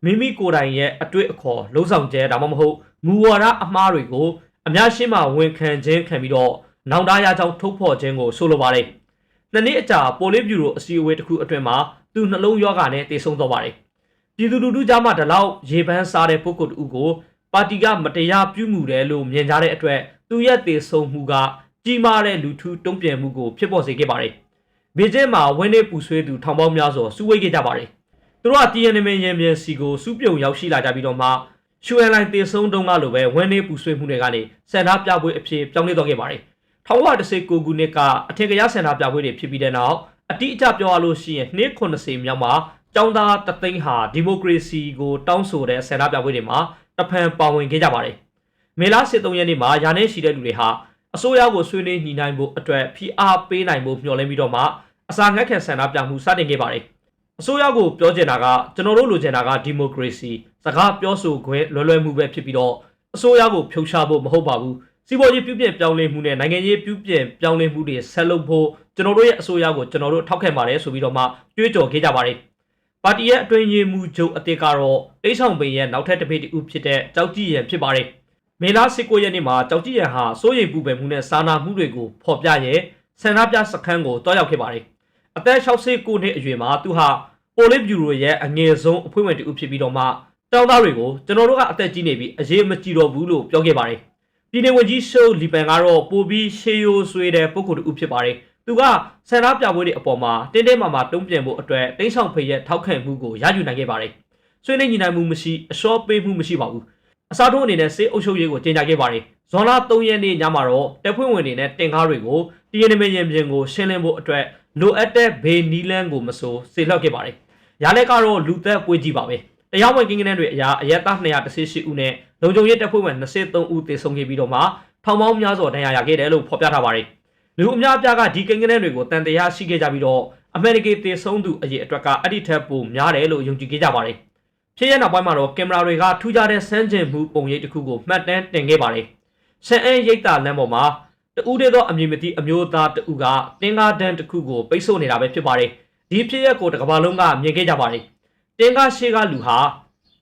မိမိကိုယ်တိုင်ရဲ့အတွေ့အခေါ်လှုံ့ဆော်ကျဲဒါမှမဟုတ်မူဝါဒအမှားတွေကို အများရှင်းမှဝန်ခံခြင်းခံပြီးတော့နောင်တရကြောင့်ထုတ်ဖော်ခြင်းကိုဆိုလိုပါတယ်။နှစ်နှစ်အကြာပိုလစ်ဗျူရိုအစည်းအဝေးတစ်ခုအတွင်းမှာသူနှလုံးရောဂါနဲ့တည်ဆုံသွားပါတယ်။ပြည်သူလူထုကြားမှာဒီလောက်ရေပန်းစားတဲ့ပုဂ္ဂိုလ်တူကိုပါတီကမတရားပြုမှုတယ်လို့မြင်ကြတဲ့အတွက်သူရဲ့တည်ဆုံမှုကကြီးမားတဲ့လူထုတုံ့ပြန်မှုကိုဖြစ်ပေါ်စေခဲ့ပါတယ်။ဘေကျင်းမှာဝင်းနေပူဆွေးသူထောင်ပေါင်းများစွာစုဝေးခဲ့ကြပါတယ်။သူတို့က TNM ရင်မြန်စီကိုစုပြုံရောက်ရှိလာကြပြီးတော့မှ ရှူအန်လိုင်းတေဆုံးတုန်းကလိုပဲဝင်းနေပူဆွေးမှုတွေကနေစန္ဒပြပွဲအဖြစ်ပြောင်းလဲသွားခဲ့ပါတယ်။1919ခုနှစ်ကအထင်ကရစန္ဒပြပွဲတွေဖြစ်ပြီးတဲ့နောက်အတိအကျပြောရလို့ရှိရင်နှစ်90မြောက်မှာចောင်းသားတသိန်းဟာဒီမိုကရေစီကိုတောင်းဆိုတဲ့စန္ဒပြပွဲတွေမှာတဖန်ပါဝင်ခဲ့ကြပါတယ်။မေလ73ရက်နေ့မှာယာနဲ့ရှိတဲ့လူတွေဟာအစိုးရကိုဆွေးနွေးညှိနှိုင်းဖို့အတွက်ဖိအားပေးနိုင်ဖို့မျှော်လင့်ပြီးတော့မှအစာငတ်ခံဆန္ဒပြမှုစတင်ခဲ့ပါတယ်။အစိုးရကိုပြောချင်တာကကျွန်တော်တို့လိုချင်တာကဒီမိုကရေစီ စကားပြောဆိုခွင့်လွယ်လွယ်မှုပဲဖြစ်ပြီးတော့အစိုးရကိုဖြုတ်ချဖို့မဟုတ်ပါဘူးစီးပွားရေးပြုပြင်ပြောင်းလဲမှုနဲ့နိုင်ငံရေးပြုပြင်ပြောင်းလဲမှုတွေဆက်လုပ်ဖို့ကျွန်တော်တို့ရဲ့အစိုးရကိုကျွန်တော်တို့ထောက်ခံပါတယ်ဆိုပြီးတော့မှကြွေးကြော်ခဲ့ကြပါတယ်ပါတီရဲ့အတွင်းရေးမှူးချုပ်အတစ်ကတော့တိတ်ဆောင်ပင်ရဲ့နောက်ထပ်တစ်ပိတ်တူဖြစ်တဲ့ကြောက်ကြည်ရန်ဖြစ်ပါတယ်မေလ19ရက်နေ့မှာကြောက်ကြည်ရန်ဟာစိုးရိမ်ပူပန်မှုနဲ့စာနာမှုတွေကိုဖော်ပြရဲဆန္ဒပြစခန်းကိုတွားရောက်ခဲ့ပါတယ်အသက်69နှစ်အရွယ်မှာသူဟာပိုလစ်ဗျူရိုရဲ့အငယ်ဆုံးအဖွဲ့ဝင်တူဖြစ်ပြီးတော့မှ တောင်းသားတွေကိုကျွန်တော်တို့ကအသက်ကြီးနေပြီးအရေးမကြီးတော့ဘူးလို့ပြောခဲ့ပါတယ်။ပြည်내ဝန်ကြီးရှုလီပန်ကတော့ပိုပြီးရှေးရိုးဆွေးတဲ့ပုဂ္ဂိုလ်တူဖြစ်ပါတယ်။သူကဆန္ဒပြပွဲတွေအပေါ်မှာတင်းတင်းမာမာတုံ့ပြန်ဖို့အတွက်တိန့်ဆောင်ဖေရဲ့ထောက်ခံမှုကိုရယူနိုင်ခဲ့ပါတယ်။ဆွေးနွေးညီနိုင်မှုမရှိအလျှော့ပေးမှုမရှိပါဘူး။အစားထိုးအနေနဲ့စေအုပ်ချုပ်ရေးကိုတင်ကြခဲ့ပါတယ်။ဇွန်လ3ရက်နေ့ညမှာတော့တပ်ဖွဲ့ဝင်တွေနဲ့တင်ကားတွေကိုတီယန်နမင်ရင်ပြင်ကိုရှင်းလင်းဖို့အတွက်လိုအပ်တဲ့ဘေးနီလန်းကိုမဆိုစေလှောက်ခဲ့ပါတယ်။ရလက်ကတော့လူသက်ပွေးကြီးပါပဲ။ တရားဝင်ကင်းကနန်းတွေအရာအရက်သား218ဦးနဲ့လုံခြုံရေးတပ်ဖွဲ့ဝင်23ဦးသေဆုံးခဲ့ပြီးတော့မှထောင်ပေါင်းများစွာဒဏ်ရာရခဲ့တယ်လို့ဖော်ပြထားပါတယ်။လူအများအပြားကဒီကင်းကနန်းတွေကိုတန်တရားရှိခဲ့ကြပြီးတော့အမေရိကန်သေဆုံးသူအရေအတွက်ကအဲ့ဒီထက်ပိုများတယ်လို့ယုံကြည်ခဲ့ကြပါတယ်။ဖြစ်ရနောက်ပိုင်းမှာတော့ကင်မရာတွေကထူးခြားတဲ့စမ်းကျင်မှုပုံရိပ်တစ်ခုကိုမှတ်တမ်းတင်ခဲ့ပါတယ်။ဆန်အန်ရိပ်တာလမ်းပေါ်မှာတူးတဲ့သောအမည်မသိအမျိုးသားတဦးကတင်းကားတန်းတစ်ခုကိုပိတ်ဆို့နေတာပဲဖြစ်ပါတယ်။ဒီဖြစ်ရက်ကိုတစ်ကမ္ဘာလုံးကမြင်ခဲ့ကြပါတယ်။ တင်ကားရှိကလူဟာ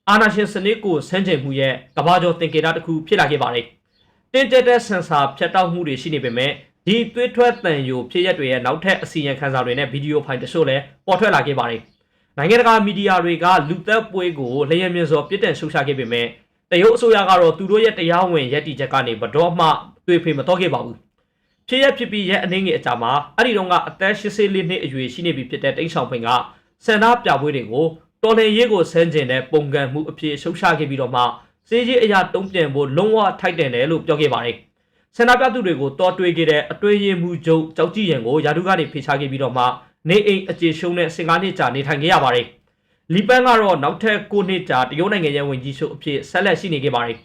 အာနာရှင်စနစ်ကိုဆန်းကျင်မှုရဲ့ကဘာကျော်သင်္ကေတတစ်ခုဖြစ်လာခဲ့ပါတယ်။တင်တက်တဲ့ဆန်ဆာဖြတ်တောက်မှုတွေရှိနေပေမဲ့ဒီသွေးထွက်တန်ယိုဖြစ်ရက်တွေရဲ့နောက်ထပ်အစီရင်ခံစာတွေနဲ့ဗီဒီယိုဖိုင်တချို့လည်းပေါ်ထွက်လာခဲ့ပါတယ်။နိုင်ငံတကာမီဒီယာတွေကလူသက်ပွဲကိုလျှက်မြင်စွာပြစ်တင်ရှုတ်ချခဲ့ပေမဲ့တရုတ်အစိုးရကတော့သူတို့ရဲ့တရားဝင်ရည်တည်ချက်ကနေဘတော်မှတွေ့ဖေမတော်ခဲ့ပါဘူးဖြစ်ရဖြစ်ပြီးရဲ့အနေငယ်အကြမှာအဲ့ဒီတော့ကအသက်84နှစ်အရွယ်ရှိနေပြီဖြစ်တဲ့တိန့်ဆောင်ဖိန်ကစန္ဒပြပွဲတွေကို တော်လှန်ရေးကိုဆန်းကျင်တဲ့ပုံကံမှုအဖြစ်ရှုပ်ရှားခဲ့ပြီးတော့မှစေးကြီးအရာတုံးပြန်ဖို့လုံးဝထိုက်တယ်တယ်လို့ပြောခဲ့ပါတယ်ဆန္ဒပြသူတွေကိုတော်တွေးခဲ့တဲ့အတွေ့အကြုံမှုချုပ်ကြောက်ကြည့်ရန်ကိုယာတုကနေဖေချခဲ့ပြီးတော့မှနေအိမ်အခြေရှုံးတဲ့စင်ကားနှစ်ကြာနေထိုင်ခဲ့ရပါတယ်လီပန်ကတော့နောက်ထပ်9နှစ်ကြာတရုတ်နိုင်ငံရဲ့ဝင်ကြီးချုပ်အဖြစ်ဆက်လက်ရှိနေခဲ့ပါတယ်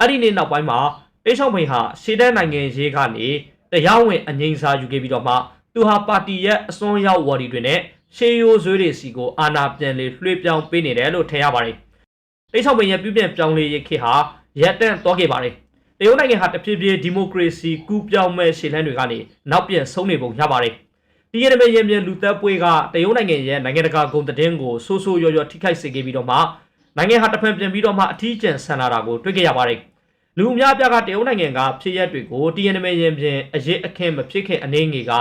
အဲ့ဒီနေ့နောက်ပိုင်းမှာတိန့်ဆောင်ဖိန်ဟာရှေ့တန်းနိုင်ငံရေးကနေတရားဝင်အငိမ့်စားယူခဲ့ပြီးတော့မှသူဟာပါတီရဲ့အစွန်းရောက်ဝါဒီတွေနဲ့ ရှေးရိုးဆွေးတွေစီကိုအာဏာပြန်လေလွှဲပြောင်းပေးနေတယ်လို့ထင်ရပါတယ်။တိတ်ဆောက်ပင်ရဲ့ပြုပြင်ပြောင်းလဲရေးခေတ်ဟာရပ်တန့်သွားခဲ့ပါတယ်။တရုတ်နိုင်ငံဟာတဖြည်းဖြည်းဒီမိုကရေစီကူးပြောင်းမဲ့ရှေ့လန်းတွေကနေနောက်ပြန်ဆုံးနေပုံရပါတယ်။ဒီရတဲ့ရင်မြန်လူသက်ပွဲကတရုတ်နိုင်ငံရဲ့နိုင်ငံတကာဂုဏ်သတင်းကိုဆိုးဆိုးရော်ရော်ထိခိုက်စေခဲ့ပြီးတော့မှနိုင်ငံဟာတစ်ဖက်ပြန်ပြီးတော့မှအထီးကျန်ဆန်လာတာကိုတွေ့ခဲ့ရပါတယ်။လူအများအပြားကတရုတ်နိုင်ငံကဖြစ်ရက်တွေကို TNM ရင်ပြင်အရေးအခင်းမဖြစ်ခင်အနေငယ်က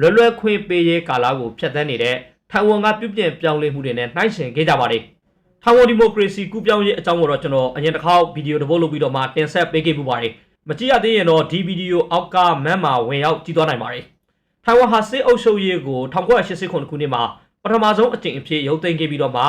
လွယ်လွယ်ခွင့်ပေးရေးကာလကိုဖျက်ဆီးနေတဲ့ ထိုင်ဝမ်ကပြုပြင်ပြောင်းလဲမှုတွေနဲ့နှိုင်းယှဉ်ခဲ့ကြပါတယ်။ထိုင်ဝမ်ဒီမိုကရေစီကူးပြောင်းရေးအကြောင်းကိုတော့ကျွန်တော်အရင်တစ်ခေါက်ဗီဒီယိုတစ်ပုဒ်လုပ်ပြီးတော့မှတင်ဆက်ပေးခဲ့ပူပါတယ်။မကြည့်ရသေးရင်တော့ဒီဗီဒီယိုအောက်ကမန်မှာဝင်ရောက်ကြည့်သွားနိုင်ပါတယ်။ထိုင်ဝမ်ဟာစစ်အုပ်ချုပ်ရေးကို1989ခုနှစ်မှာပထမဆုံးအကြိမ်အဖြစ်ရုပ်သိမ်းခဲ့ပြီးတော့မှ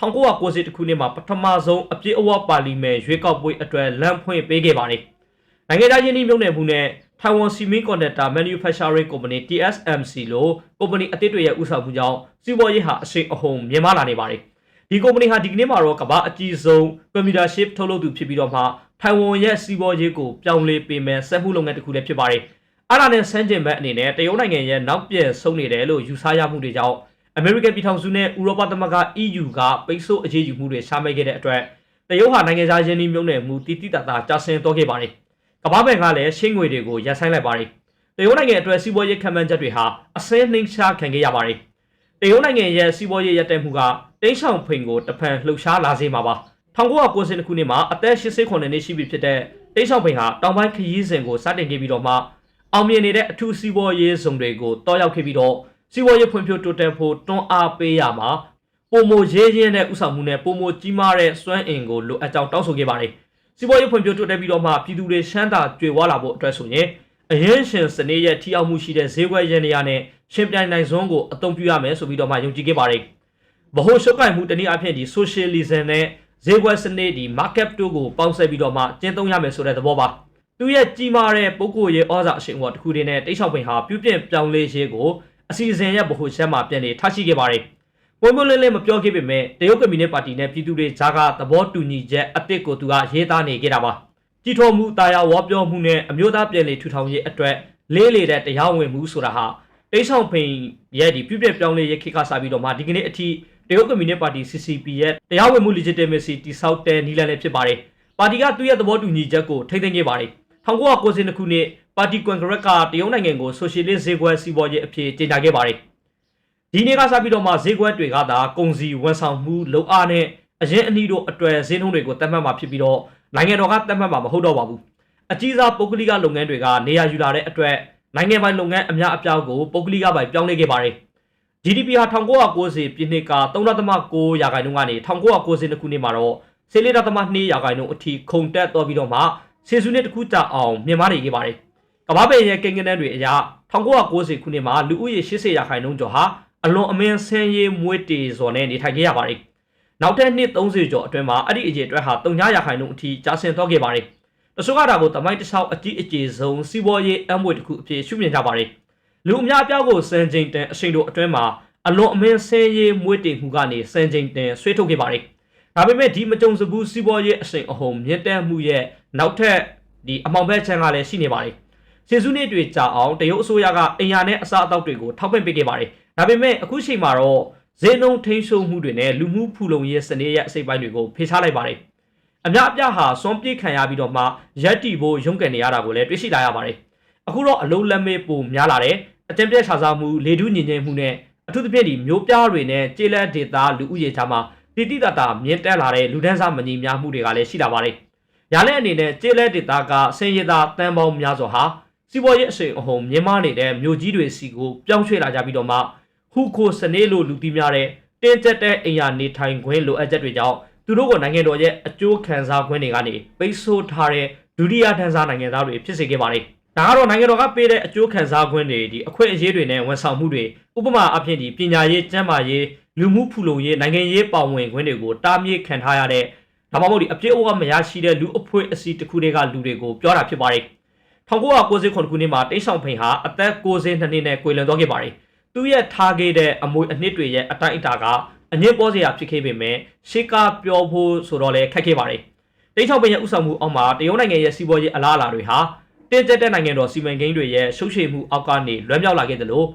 1990ခုနှစ်မှာပထမဆုံးအပြည့်အဝပါလီမန်ရွေးကောက်ပွဲအတွက်လမ်းဖွင့်ပေးခဲ့ပါတယ်။နိုင်ငံသားရင်းနှီးမြှုပ်နှံမှုနဲ့ Taiwan Semiconductor Manufacturing Company TSMC လို့ကုမ္ပဏီအသစ်တွေရဲ့ဥဆောင်မှုကြောင့်စီးပွားရေးဟာအရှိန်အဟုန်မြင့်မားလာနေပါတယ်။ဒီကုမ္ပဏီဟာဒီကနေ့မှာတော့ကမ္ဘာအကြီးဆုံး computer chip ထုတ်လုပ်သူဖြစ်ပြီးတော့မှထိုင်ဝမ်ရဲ့စီးပွားရေးကိုပြောင်းလဲပေးမယ်စက်မှုလုပ်ငန်းတစ်ခုလည်းဖြစ်ပါတယ်။အဲ့ဒါနဲ့ဆန်းကျင်ဘက်အနေနဲ့တရုတ်နိုင်ငံရဲ့နောက်ပြန်ဆုံးနေတယ်လို့ယူဆရမှုတွေကြောင့်အမေရိကန်ပြည်ထောင်စုနဲ့ဥရောပသမဂ္ဂ EU ကပိတ်ဆို့အရေးယူမှုတွေရှားမိခဲ့တဲ့အတွက်တရုတ်ဟာနိုင်ငံသားရင်းနှီးမြှုပ်နှံမှုတည်တည်တသာကျဆင်းသွားခဲ့ပါတယ်။ ကမ္ဘာဘဏ်ကလည်းရှင်းငွေတွေကိုရပ်ဆိုင်းလိုက်ပါတယ်။တရုတ်နိုင်ငံအတွက်စီးပွားရေးခံမှန်းချက်တွေဟာအစင်းနှိမ့်ချခံခဲ့ရပါတယ်။တရုတ်နိုင်ငံရဲ့စီးပွားရေးရပ်တန့်မှုကတိန့်ဆောင်ဖိန်ကိုတဖန်လှုပ်ရှားလာစေမှာပါ။1990ခုနှစ်မှာအသက်89နှစ်ရှိပြီဖြစ်တဲ့တိန့်ဆောင်ဖိန်ဟာတောင်ပိုင်းခရီးစဉ်ကိုစတင်ခဲ့ပြီးတော့မှအောင်မြင်နေတဲ့အထူးစီးပွားရေးဇုံတွေကိုတောက်ရောက်ခဲ့ပြီးတော့စီးပွားရေးဖွံ့ဖြိုးတိုးတက်ဖို့တွန်းအားပေးရမှာပုံမရေးရင်းတဲ့ဥဆောင်မှုနဲ့ပုံမကြီးမားတဲ့စွမ်းအင်ကိုလိုအပ်ကြောင်းတောင်းဆိုခဲ့ပါတယ်။ စီးပွားရေးဖွံ့ဖြိုးတိုးတက်ပြီးတော့မှပြည်သူတွေရှမ်းသာကြွယ်ဝလာဖို့အတွက်ဆိုရင်အရင်ရှင်စနေရဲ့ထိအောင်မှုရှိတဲ့ဈေးကွက်ရင်းနေရနဲ့ရှင်ပြိုင်နိုင်စွန်းကိုအသုံးပြုရမယ်ဆိုပြီးတော့မှယုံကြည်ခဲ့ပါတယ်။ဗဟိုရှုပ်ကိုင်မှုတနည်းအားဖြင့်ဒီ socialism နဲ့ဈေးကွက်စနစ်ဒီ market တို့ကိုပေါင်းစပ်ပြီးတော့မှကျင့်သုံးရမယ်ဆိုတဲ့သဘောပါ။သူရဲ့ကြီးမားတဲ့ပုဂ္ဂိုလ်ရေးဩဇာအရှိန်အဝါတစ်ခုတည်းနဲ့တိတ်ဆောက်ပင်ဟာပြုပြင်ပြောင်းလဲရေးကိုအစီအစဉ်ရဲ့ဗဟိုချက်မှာပြန်လည်ထားရှိခဲ့ပါတယ်။ ပုံမလင်းလေးမပြောခဲ့ပေမဲ့တရုတ်ကွန်မြူနစ်ပါတီနဲ့ပြည်သူတွေဂျာကသဘောတူညီချက်အသစ်ကိုသူကရေးသားနေခဲ့တာပါ။ကြီးထွားမှုတာယာဝါပြောမှုနဲ့အမျိုးသားပြန်လည်ထူထောင်ရေးအတွက်လေးလေတဲ့တရားဝင်မှုဆိုတာဟာတိတ်ဆောင်ဖိန်ရဲ့ဒီပြုပြင်ပြောင်းလဲရေးခေတ်ကစားပြီးတော့မှဒီကနေ့အထိတရုတ်ကွန်မြူနစ်ပါတီ CCP ရဲ့တရားဝင်မှု legitimacy တိဆောက်တဲ့နည်းလမ်းလည်းဖြစ်ပါတယ်။ပါတီကသူ့ရဲ့သဘောတူညီချက်ကိုထိမ့်သိမ်းခဲ့ပါတယ်။1990ခုနှစ်ပါတီကွန်ဂရက်ကတရုတ်နိုင်ငံကိုဆိုရှယ်လစ်ဈေးကွက်စီးပွားရေးအဖြစ်ကြေညာခဲ့ပါတယ်။ ဒီနေ့ကစပြီးတော့မှဈေးကွက်တွေကသာကုန်စည်ဝန်ဆောင်မှုလုံအားနဲ့အရင်အနည်းတို့အတွေ့ဈေးနှုန်းတွေကိုတတ်မှတ်မှာဖြစ်ပြီးတော့နိုင်ငံတော်ကတတ်မှတ်မှာမဟုတ်တော့ပါဘူး။အကြီးစားပုဂ္ဂလိကလုပ်ငန်းတွေကနေရာယူလာတဲ့အတွက်နိုင်ငံပိုင်လုပ်ငန်းအများအပြားကိုပုဂ္ဂလိကပိုင်ပြောင်းလဲခဲ့ပါတယ်။ GDP ဟာ1990ပြည့်နှစ်က3.9ရာခိုင်နှုန်းကနေ1990ခုနှစ်မှာတော့14.2ရာခိုင်နှုန်းအထိခုန်တက်သွားပြီးတော့မှဆယ်စုနှစ်တစ်ခုကြာအောင်မြင့်မားနေခဲ့ပါတယ်။ကမ္ဘာ့ဘဏ်ရဲ့ကိန်းဂဏန်းတွေအရ1990ခုနှစ်မှာလူဦးရေ80ရာခိုင်နှုန်းကျော်ဟာ အလွန်အမင်းဆင်းရဲမွေးတေဇော်နဲ့နေထိုင်ခဲ့ရပါတယ်။နောက်ထပ်နှစ်30ကျော်အတွင်းမှာအဲ့ဒီအကြေအတွက်ဟာ3ရာခိုင်နှုန်းအထိကျဆင်းသွားခဲ့ပါတယ်။တချို့ကဒါကိုတမိုင်းတစ်လျှောက်အကြီးအကျယ်ဆုံးစီးပွားရေးအမွေတစ်ခုအဖြစ်ရှုမြင်ကြပါတယ်။လူအများအပြားကိုစံချိန်တန်အရှိန်တို့အတွင်းမှာအလွန်အမင်းဆင်းရဲမွေးတေမှုကနေစံချိန်တန်ဆွေးထုတ်ခဲ့ပါတယ်။ဒါပေမဲ့ဒီမကြုံစဘူးစီးပွားရေးအရှိန်အဟုန်မြင့်တက်မှုရဲ့နောက်ထပ်ဒီအမောင်ဘက်ချမ်းကလည်းရှိနေပါတယ်။စစ်စုနှစ်တွေကြာအောင်တရုတ်အစိုးရကအင်ယာနဲ့အစားအသောက်တွေကိုထောက်ပံ့ပေးခဲ့ပါတယ်။ ဒါပေမဲ့အခုချိန်မှာတော့ဈေးနှုန်းထိန်းချုပ်မှုတွေနဲ့လူမှုဖူလုံရေးစနစ်ရဲ့အစိပ်ပိုင်းတွေကိုဖေချလိုက်ပါတယ်။အများအပြားဟာစွန့်ပစ်ခံရပြီးတော့မှရက်တီဖို့ရုန်းကန်နေရတာကိုလည်းတွေ့ရှိလာရပါတယ်။အခုတော့အလုံးလက်မဲ့ပုံများလာတယ်။အကြံပြတ်ခြားစားမှုလေထုညင်ညင်မှုနဲ့အထူးသဖြင့်ဒီမျိုးပြားတွေနဲ့ကျေးလက်ဒေတာလူဦးရေချာမှာတိတိတတာမြင့်တက်လာတဲ့လူဒန်းစားမညီများမှုတွေကလည်းရှိလာပါတယ်။ရလက်အနေနဲ့ကျေးလက်ဒေတာကဆင်းရဲသားတန်ပေါင်းများစွာဟာစီးပွားရေးအရှိန်အဟုန်မြင့်မားနေတဲ့မြို့ကြီးတွေစီကိုပြောင်းရွှေ့လာကြပြီးတော့မှ ဟုခိုစနေလို့လူသိများတဲ့တင်းကျပ်တဲ့အိမ်ယာနေထိုင်ခွင့်လိုအပ်ချက်တွေကြောင့်သူတို့ကနိုင်ငံတော်ရဲ့အကျိုးခံစားခွင့်တွေကနေပိတ်ဆို့ထားတဲ့ဒုတိယထန်းစားနိုင်ငံသားတွေဖြစ်စေခဲ့ပါတယ်။ဒါဒါကတော့နိုင်ငံတော်ကပေးတဲ့အကျိုးခံစား권တွေဒီအခွင့်အရေးတွေနဲ့ဝန်ဆောင်မှုတွေဥပမာအဖြစ်ဒီပညာရေးကျန်းမာရေးလူမှုဖူလုံရေးနိုင်ငံရေးပါဝင်ခွင့်တွေကိုတားမြစ်ခံထားရတဲ့ဒါမှမဟုတ်ဒီအပြည့်အဝမရရှိတဲ့လူအဖွဲ့အစည်းတစ်ခုတည်းကလူတွေကိုပြောတာဖြစ်ပါတယ်1998ခုနှစ်မှာတိတ်ဆောင်ဖိန်ဟာအသက်62နှစ်နဲ့ကွယ်လွန်သွားခဲ့ပါတယ် သူရဲ့ထားခဲ့တဲ့အမွေအနှစ်တွေရဲ့အတိုင်းအတာကအငြင်းပေါ်စရာဖြစ်ခဲ့ပေမဲ့ရှေ့ကပြောဖို့ဆိုတော့လည်းခက်ခဲ့ပါတယ်တိတ်ဆောင်ဖိန်ရဲ့ဥဆောင်မှုအောက်မှာတရုတ်နိုင်ငံရဲ့စီးပွားရေးအလားအလာတွေဟာတင်းကျပ်တဲ့နိုင်ငံတော်စီမံကိန်းတွေရဲ့ရှုပ်ရှည်မှုအောက်ကနေလွှမ်းမြောက်လာခဲ့တယ်လို့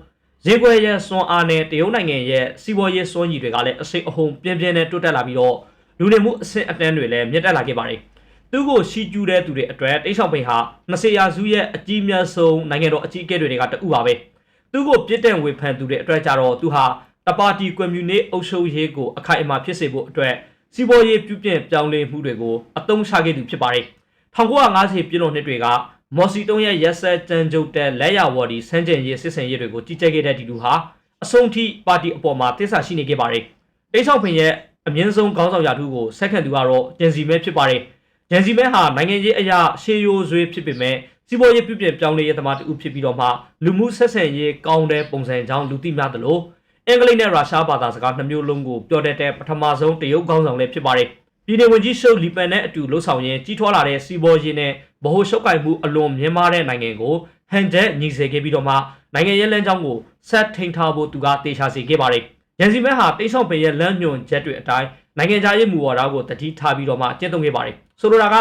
ဈေးကွက်ရဲ့စွမ်းအားနဲ့တရုတ်နိုင်ငံရဲ့စီးပွားရေးစွမ်းရည်တွေကလည်းအစိတ်အဟုန်ပြင်းပြင်းနဲ့တိုးတက်လာပြီးတော့လူနေမှုအဆင့်အတန်းတွေလည်းမြင့်တက်လာခဲ့ပါတယ်။သူ့ကိုရှီကျူးတဲ့သူတွေအတွက်တိတ်ဆောင်ပိန်ဟာ20ရာစုရဲ့အကြီးမြတ်ဆုံးနိုင်ငံတော်အကြီးအကဲတွေကတူပါပဲ။ သူ့ကိုပြစ်တဲ့ဝေဖန်သူတွေအတွက်ကြတော့သူဟာတပါတီကွန်မြူနစ်အုပ်ချုပ်ရေးကိုအခိုင်အမာဖြစ်စေဖို့အတွက်စီးပွားရေးပြုပြင်ပြောင်းလဲမှုတွေကိုအသုံးချခဲ့သူဖြစ်ပါတယ်။1950ပြည်လွန်နှစ်တွေကမော်စီတုံးရဲ့ရက်ဆက်ကြမ်းကြုတ်တဲ့လက်ရဝေါ်ဒီစန်းကျင်ရေးစစ်စင်ရေးတွေကိုကြီးကြပ်ခဲ့တဲ့ဒီလူဟာအဆုံးထိပါတီအပေါ်မှာတစ္ဆာရှိနေခဲ့ပါတယ်။တိတ်ဆောင်ဖင်ရဲ့အမြင့်ဆုံးခေါင်းဆောင်ရာထူးကိုဆက်ခံသူကတော့ဂျန်စီမဲဖြစ်ပါတယ်။ဂျန်စီမဲဟာနိုင်ငံရေးအရာရှေးရိုးဆွေးဖြစ်ပေမဲ့ စီးပွားရေးပြုပြင်ပြောင်းလဲရေးသမားတူဖြစ်ပြီးတော့မှလူမှုဆက်ဆံရေးကောင်းတဲ့ပုံစံကြောင့်လူသိများသလိုအင်္ဂလိပ်နဲ့ရုရှားဘာသာစကားနှမျိုးလုံးကိုပြောတတ်တဲ့ပထမဆုံးတရုတ်ခေါင်းဆောင်လည်းဖြစ်ပါတယ်။ပြည်내ဝင်ကြီးရှုပ်လီပန်နဲ့အတူလှုပ်ဆောင်ရင်းကြီးထွားလာတဲ့စီးပွားရေးနဲ့ဗဟိုရှုပ်ကိုင်မှုအလွန်မြင့်မားတဲ့နိုင်ငံကိုဟန်ချက်ညီစေခဲ့ပြီးတော့မှနိုင်ငံရေးလမ်းကြောင်းကိုဆက်ထိန်ထားဖို့သူကတေချာစေခဲ့ပါတယ်။ရန်စီမဲဟာတိတ်ဆောင်ပင်ရဲ့လမ်းညွန်ချက်တွေအတိုင်းနိုင်ငံခြားရေးမူဝါဒကိုတတိထားပြီးတော့မှကျင့်သုံးခဲ့ပါတယ်။ဆိုလိုတာက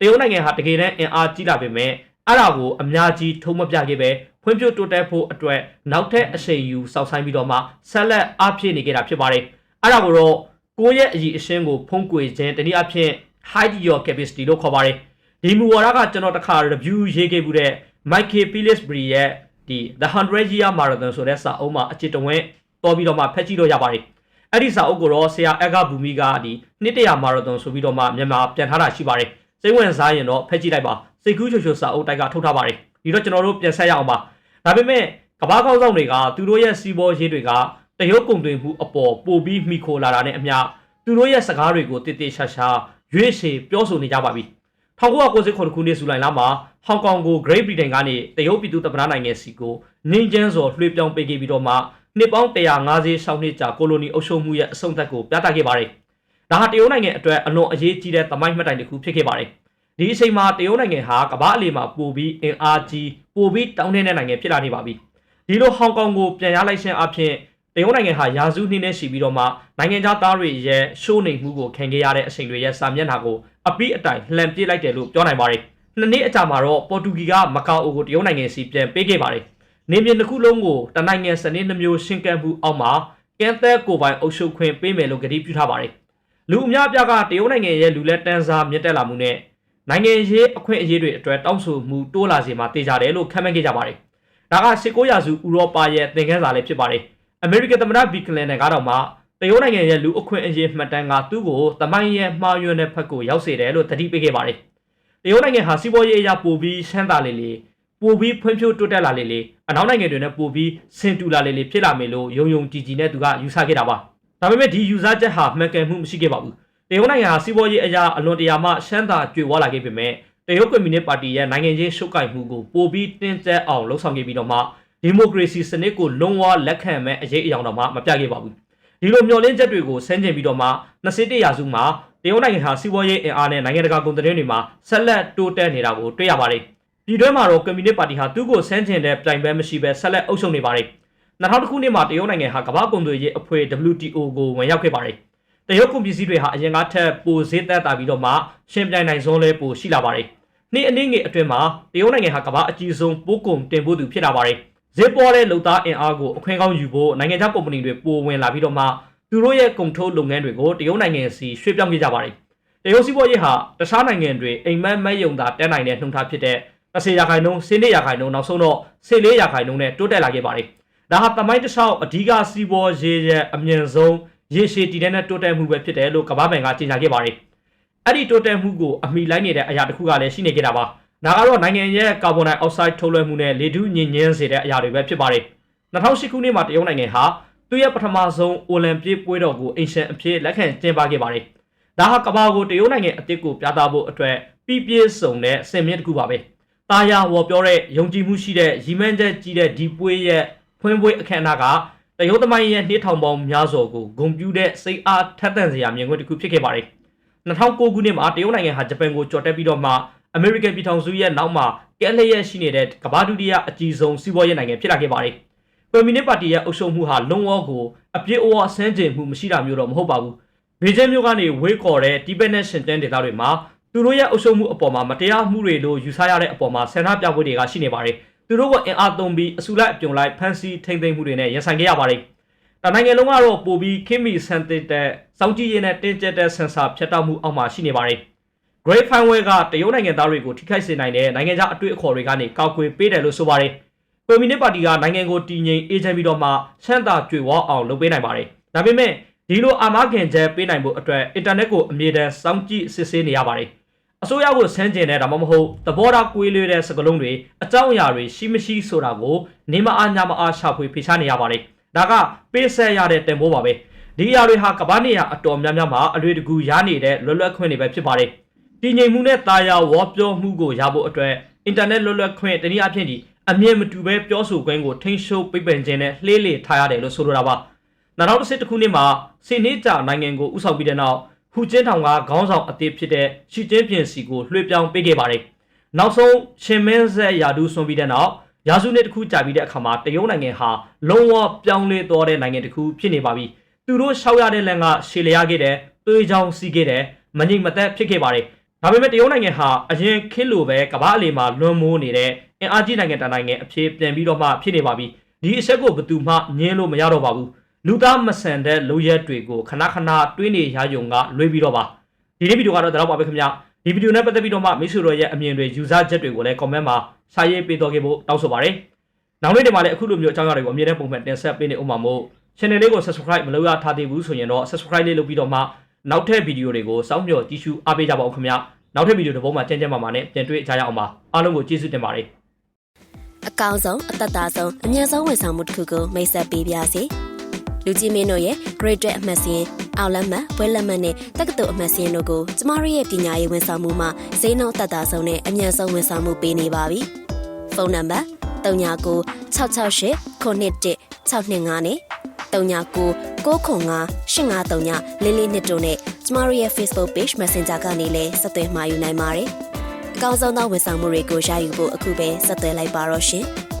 တရုတ်နိုင်ငံဟာတကယ်တမ်းအင်အားကြီးလာပေမဲ့ အဲ့ဒါကိုအများကြီးထုံးမပြခဲ့ပဲဖွံ့ဖြိုးတိုးတက်ဖို့အတွက်နောက်ထပ်အချိန်ယူစောင့်ဆိုင်းပြီးတော့မှဆက်လက်အားဖြည့်နေခဲ့တာဖြစ်ပါတယ်။အဲ့ဒါကိုတော့ကိုယ့်ရဲ့အည်အရှင်းကိုဖုံးကွယ်ခြင်းတနည်းအားဖြင့် hide your capacity လို့ခေါ်ပါတယ်။ဒီမူဝါဒကကျွန်တော်တစ်ခါ review ရေးခဲ့မှုတဲ့ Michael Pillsbury ရဲ့ဒီ The 100 Year Marathon ဆိုတဲ့စာအုပ်မှာအချစ်တဝင်းတော်ပြီးတော့မှဖက်ကြည့်လို့ရပါတယ်။အဲ့ဒီစာအုပ်ကိုတော့ဆရာအက်ကဘူမီကဒီနှစ်တရာမာရသွန်ဆိုပြီးတော့မှမြန်မာပြန်ထားတာရှိပါတယ်။စိတ်ဝင်စားရင်တော့ဖက်ကြည့်လိုက်ပါ။ စိတ်ကူးချိုချိုစာအုပ်တိုက်ကထုတ်ထားပါတယ်။ဒီတော့ကျွန်တော်တို့ပြန်ဆက်ရအောင်ပါ။ဒါပေမဲ့ကဘာကောင်းဆောင်တွေကသူတို့ရဲ့စီးပွားရေးတွေကတရုတ်ကုန်သွယ်မှုအပေါ်ပို့ပြီးမိခိုလာတာနဲ့အမျှသူတို့ရဲ့စကားတွေကိုတည်တည်ရှာရှာရွေးချယ်ပြောဆိုနေကြပါပြီ။1998ခုနှစ်ဇူလိုင်လမှာဟောင်ကောင်ကို Great Britain ကနေတရုတ်ပြည်သူ့သမ္မတနိုင်ငံစီကိုနင်းကျန်းစွာလွှဲပြောင်းပေးခဲ့ပြီးတော့မှနှစ်ပေါင်း150ဆောင်းနှစ်ကြာကိုလိုနီအုပ်ချုပ်မှုရဲ့အဆုံးသတ်ကိုပြသခဲ့ပါတယ်။ဒါဟာတရုတ်နိုင်ငံအတွက်အလွန်အရေးကြီးတဲ့သမိုင်းမှတ်တိုင်တစ်ခုဖြစ်ခဲ့ပါတယ်။ ဒီအချိန်မှာတရုတ်နိုင်ငံဟာကမ္ဘာအလယ်မှာပိုပြီးအင်အားကြီးပိုပြီးတောင်းတတဲ့နိုင်ငံဖြစ်လာနေပါပြီ။ဒီလိုဟောင်ကောင်ကိုပြန်ရလိုက်ခြင်းအပြင်တရုတ်နိုင်ငံဟာရာစုနှစ်နဲ့ရှိပြီးတော့မှနိုင်ငံခြားသားတွေရဲ့ရှိုးနေမှုကိုခံခဲ့ရတဲ့အချိန်တွေရဲ့စာမျက်နှာကိုအပိအတိုင်လှန်ပြစ်လိုက်တယ်လို့ပြောနိုင်ပါတယ်။နှစ်နှစ်အကြာမှာတော့ပေါ်တူဂီကမကာအိုကိုတရုတ်နိုင်ငံစီပြန်ပေးခဲ့ပါတယ်။နေပြည်တစ်ခုလုံးကိုတနိုင်ငံစနစ်နှမျိုးရှင်းကပ်မှုအောက်မှာကန်သက်ကိုပိုင်အုပ်ချုပ်ခွင့်ပေးမယ်လို့ကတိပြုထားပါတယ်။လူအများပြားကတရုတ်နိုင်ငံရဲ့လူလက်တန်းစားမြင့်တက်လာမှုနဲ့ နိုင်ငံရေးအခွင့်အရေးတွေအတွက်တောင်းဆိုမှုတိုးလာစေမှာတေချာတယ်လို့ခန့်မှန်းခဲ့ကြပါတယ်။ဒါက19ရာစုဥရောပရဲ့သင်ခန်းစာလည်းဖြစ်ပါတယ်။ American သမ္မတဘီကလန်နဲ့ကတော့မှတရုတ်နိုင်ငံရဲ့လူအခွင့်အရေးမှတ်တမ်းကသူ့ကိုတမိုင်းရဲ့မှားယွင်းတဲ့ဖက်ကိုရောက်စေတယ်လို့တတိပေးခဲ့ပါတယ်။တရုတ်နိုင်ငံဟာစီးပွားရေးအရာပိုပြီးရှမ်းသာလေလေပိုပြီးဖွံ့ဖြိုးတိုးတက်လာလေလေအနောက်နိုင်ငံတွေနဲ့ပိုပြီးဆင်တူလာလေလေဖြစ်လာမယ်လို့ယုံယုံကြည်ကြည်နဲ့သူကယူဆခဲ့တာပါ။ဒါပေမဲ့ဒီယူဆချက်ဟာမှန်ကန်မှုမရှိခဲ့ပါဘူး။ တရုတ်နိုင်ငံဟာစီးပွားရေးအရာအလွန်တရာမှရှမ်းသာကြွယ်ဝလာခဲ့ပေမဲ့တရုတ်ကွန်မြူနစ်ပါတီရဲ့နိုင်ငံရေးရှုပ်ကိုင်မှုကိုပိုပြီးတင်းကျပ်အောင်လှုံ့ဆော်ခဲ့ပြီးတော့မှဒီမိုကရေစီစနစ်ကိုလုံးဝလက်ခံမဲ့အရေးအယောင်တော့မှမပြခဲ့ပါဘူးဒီလိုမျှော်လင့်ချက်တွေကိုဆန်းကျင်ပြီးတော့မှ21ရာစုမှာတရုတ်နိုင်ငံဟာစီးပွားရေးအင်အားနဲ့နိုင်ငံတကာကုန်သွယ်တွေမှာဆက်လက်တိုးတက်နေတာကိုတွေ့ရပါတယ်ပြည်တွင်းမှာတော့ကွန်မြူနစ်ပါတီဟာသူ့ကိုဆန်းကျင်တဲ့ပြိုင်ပွဲမရှိဘဲဆက်လက်အုပ်ချုပ်နေပါတယ်2000ခုနှစ်မှာတရုတ်နိုင်ငံဟာကမ္ဘာကုန်သွယ်ရေးအဖွဲ့ WTO ကိုဝင်ရောက်ခဲ့ပါတယ် တရုတ်ကုန်ပစ္စည်းတွေဟာအရင်ကထက်ပိုဈေးသက်သာပြီးတော့မှရှင်ပြိုင်နိုင်စွန်းလဲပိုရှိလာပါတယ်နေ့အနည်းငယ်အတွင်းမှာတရုတ်နိုင်ငံဟာကမ္ဘာအကြီးဆုံးပိုးကုန်တင်ပို့သူဖြစ်လာပါတယ်ဈေးပေါ်တဲ့လုံသားအင်အားကိုအခွင့်ကောင်းယူဖို့နိုင်ငံခြားကုမ္ပဏီတွေပိုဝင်လာပြီးတော့မှသူတို့ရဲ့ကုန်ထုတ်လုပ်ငန်းတွေကိုတရုတ်နိုင်ငံစီရွှေ့ပြောင်းခဲ့ကြပါတယ်။တရုတ်စီးပွားရေးဟာတခြားနိုင်ငံတွေအိမ်မက်မဲ့ယုံသာတက်နိုင်တဲ့နှုံထားဖြစ်တဲ့30ရာခိုင်နှုန်း10ရာခိုင်နှုန်းနောက်ဆုံးတော့14ရာခိုင်နှုန်းနဲ့တိုးတက်လာခဲ့ပါတယ်။ဒါဟာတမိုင်းတစ်လျှောက်အဓိကစီးပွားရေးရဲ့အမြင့်ဆုံး ရေရှည်တည်တဲ့တိုးတက်မှုပဲဖြစ်တယ်လို့ကမ္ဘာ့ဘဏ်ကကြေညာခဲ့ပါတယ်။အဲ့ဒီတိုးတက်မှုကိုအမိလိုက်နေတဲ့အရာတစ်ခုကလည်းရှိနေခဲ့တာပါ။ဒါကတော့နိုင်ငံရဲ့ကာဗွန်ဒိုင်အောက်ဆိုက်ထုတ်လွှင့်မှုနဲ့လေထုညစ်ညမ်းစေတဲ့အရာတွေပဲဖြစ်ပါတယ်2008ခုနှစ်မှာတရုတ်နိုင်ငံဟာသူ့ရဲ့ပထမဆုံးအိုလံပစ်ပွဲတော်ကိုအင်ရှင်အဖြစ်လက်ခံကျင်းပခဲ့ပါတယ်ဒါဟာကမ္ဘာကိုတရုတ်နိုင်ငံအစ်စ်ကိုပြသဖို့အတွက်ပြည့်ပြည့်စုံတဲ့စင်မြင့်တစ်ခုပါပဲတာယာဝေါ်ပြောတဲ့ယုံကြည်မှုရှိတဲ့ရီမန်းချက်ကြီးတဲ့ဒီပွဲရဲ့ဖွင့်ပွဲအခမ်းအနားက တရုတ်သမိုင်းရဲ့နှိထောင်ပေါင်းများစွာကိုဂုံပြူတဲ့စိတ်အားထက်သန်စရာမြင်ကွင်းတစ်ခုဖြစ်ခဲ့ပါတယ်2009ခုနှစ်မှာတရုတ်နိုင်ငံဟာဂျပန်ကိုကြော်တက်ပြီးတော့မှအမေရိကန်ပြည်ထောင်စုရဲ့နောက်မှာကဲလျက်ရှိနေတဲ့ကမ္ဘာဒုတိယအကြီးဆုံးစီးပွားရေးနိုင်ငံဖြစ်လာခဲ့ပါတယ်ကွန်မြူနစ်ပါတီရဲ့အုပ်ချုပ်မှုဟာလုံဝကိုအပြည့်အဝဆန်းကျင်မှုမရှိတာမျိုးတော့မဟုတ်ပါဘူးဘေကျင်းမြို့ကနေဝေးခေါ်တဲ့တီဘက်နဲ့ရှင်တန်ဒေသတွေမှာသူတို့ရဲ့အုပ်ချုပ်မှုအပေါ်မှာမတရားမှုတွေလို့ယူဆရတဲ့အပေါ်မှာဆန္ဒပြပွဲတွေကရှိနေပါတယ် သူတို့ကအင်အားသုံးပြီးအစုလိုက်အပြုံလိုက်ဖမ်းဆီးထိန်းသိမ်းမှုတွေနဲ့ရင်ဆိုင်ခဲ့ရပါတယ်။ဒါနိုင်ငံလုံးကတော့ပိုပြီးခင်မီဆန်တစ်တဲ့စောင်းကြည့်ရင်းနဲ့တင်းကျပ်တဲ့ဆန်ဆာဖြတ်တောက်မှုအောက်မှာရှိနေပါတယ်။ Great Firewall ကတရုတ်နိုင်ငံသားတွေကိုထိခိုက်စေနိုင်တဲ့နိုင်ငံခြားအတွေ့အခေါ်တွေကနေကောက်ကွယ်ပေးတယ်လို့ဆိုပါတယ်။ကွန်မြူနစ်ပါတီကနိုင်ငံကိုတည်ငြိမ်အေးချမ်းပြီးတော့မှချမ်းသာကြွေဝအောင်လုပ်ပေးနိုင်ပါတယ်။ဒါပေမဲ့ဒီလိုအာမခံချက်ပေးနိုင်ဖို့အတွက်အင်တာနက်ကိုအမြဲတမ်းစောင့်ကြည့်စစ်ဆေးနေရပါတယ်။ အစိုးရကိုဆန်းကျင်တဲ့ဒါမှမဟုတ်သဘောထားကွေးလွဲတဲ့စကားလုံးတွေအကြောင်းအရာတွေရှိမရှိဆိုတာကိုနေမအားညမအားရှာဖွေဖေရှားနေရပါတယ်။ဒါကပေးဆက်ရတဲ့တင်ပိုးပါပဲ။ဒီအရာတွေဟာကမ္ဘာနေရာအတော်များများမှာအလွေတကူရနေတဲ့လွတ်လပ်ခွင့်တွေပဲဖြစ်ပါတယ်။တည်ငြိမ်မှုနဲ့တာယာဝေါ်ပြောမှုကိုရဖို့အတွက်အင်တာနက်လွတ်လပ်ခွင့်တနည်းအားဖြင့်ဒီအမြင်မတူပဲပြောဆိုခွင့်ကိုထိန်းချုပ်ပိတ်ပင်ခြင်းနဲ့လှေးလေထားရတယ်လို့ဆိုလိုတာပါ။2010ခုနှစ်မှာစီနီတာနိုင်ငံကိုဥဆောင်ပြီးတဲ့နောက် ဟူကျင်းထောင်ကခေါင်းဆောင်အသစ်ဖြစ်တဲ့ရှီကျင်းပြင်စီကိုလွှဲပြောင်းပေးခဲ့ပါတယ်။နောက်ဆုံးရှင်မင်းဆက်ယာဒူးဆွန်ပြီးတဲ့နောက်ရာစုနှစ်တစ်ခုကြာပြီးတဲ့အခါမှာတရုတ်နိုင်ငံဟာလုံးဝပြောင်းလဲသွားတဲ့နိုင်ငံတစ်ခုဖြစ်နေပါပြီ။သူတို့ရှောက်ရတဲ့လမ်းကရှေလျားခဲ့တယ်၊သွေးချောင်းစီးခဲ့တယ်၊မငြိမ်မသက်ဖြစ်ခဲ့ပါတယ်။ဒါပေမဲ့တရုတ်နိုင်ငံဟာအရင်ခေတ်လိုပဲကမ္ဘာအလယ်မှာလွန်မိုးနေတဲ့အင်အားကြီးနိုင်ငံတနိုင်ငံအဖြစ်ပြန်ပြီးတော့မှဖြစ်နေပါပြီ။ဒီအချက်ကိုဘယ်သူမှငြင်းလို့မရတော့ပါဘူး။ လူသားမဆန်တဲ့လူရက်တွေကိုခဏခဏတွေးနေရယုံကလွေးပြီးတော့ပါဒီနေ့ဗီဒီယိုကတော့ဒါတော့ပါပဲခင်ဗျာဒီဗီဒီယိုနဲ့ပတ်သက်ပြီးတော့မှမိတ်ဆွေတို့ရဲ့အမြင်တွေယူဆချက်တွေကိုလည်း comment မှာစာရေးပေးတော့ခဲ့ဖို့တောင်းဆိုပါရစေနောက်နေ့ဒီမှာလည်းအခုလိုမျိုးအကြောင်းအရာတွေကိုအမြဲတမ်းပုံမှန်တင်ဆက်ပေးနေဥမှာမို့ channel လေးကို subscribe မလုပ်ရထားသေးဘူးဆိုရင်တော့ subscribe လေးလုပ်ပြီးတော့မှနောက်ထပ်ဗီဒီယိုတွေကိုစောင့်မျှော်ကြည့်ရှုအားပေးကြပါဦးခင်ဗျာနောက်ထပ်ဗီဒီယိုတစ်ပုဒ်မှာကြမ်းကြမ်းမာမာနဲ့ပြန်တွေ့ကြရအောင်ပါအားလုံးကိုကျေးဇူးတင်ပါတယ်အကောင်းဆုံးအသက်သာဆုံးအမြတ်ဆုံးဝန်ဆောင်မှုတစ်ခုကိုမိတ်ဆက်ပေးပါစီ လူကြီးမင်းတို့ရဲ့ Great အမှတ်စဉ်အောင်လက်မှတ်ဘွဲလက်မှတ်နဲ့တက္ကသိုလ်အမှတ်စဉ်တို့ကိုကျမတို့ရဲ့ပညာရေးဝန်ဆောင်မှုမှာဈေးနှုန်းသက်သာဆုံးနဲ့အမြတ်ဆုံးဝန်ဆောင်မှုပေးနေပါပြီဖုန်းနံပါတ်39 668 911 625နဲ့39 995 853လေးလေးနှစ်တို့နဲ့ကျမတို့ရဲ့ Facebook Page Messenger ကနေလည်းဆက်သွယ်မှာယူနိုင်ပါတယ်အကောင်းဆုံးသောဝန်ဆောင်မှုတွေကိုရယူဖို့အခုပဲဆက်သွယ်လိုက်ပါတော့ရှင်။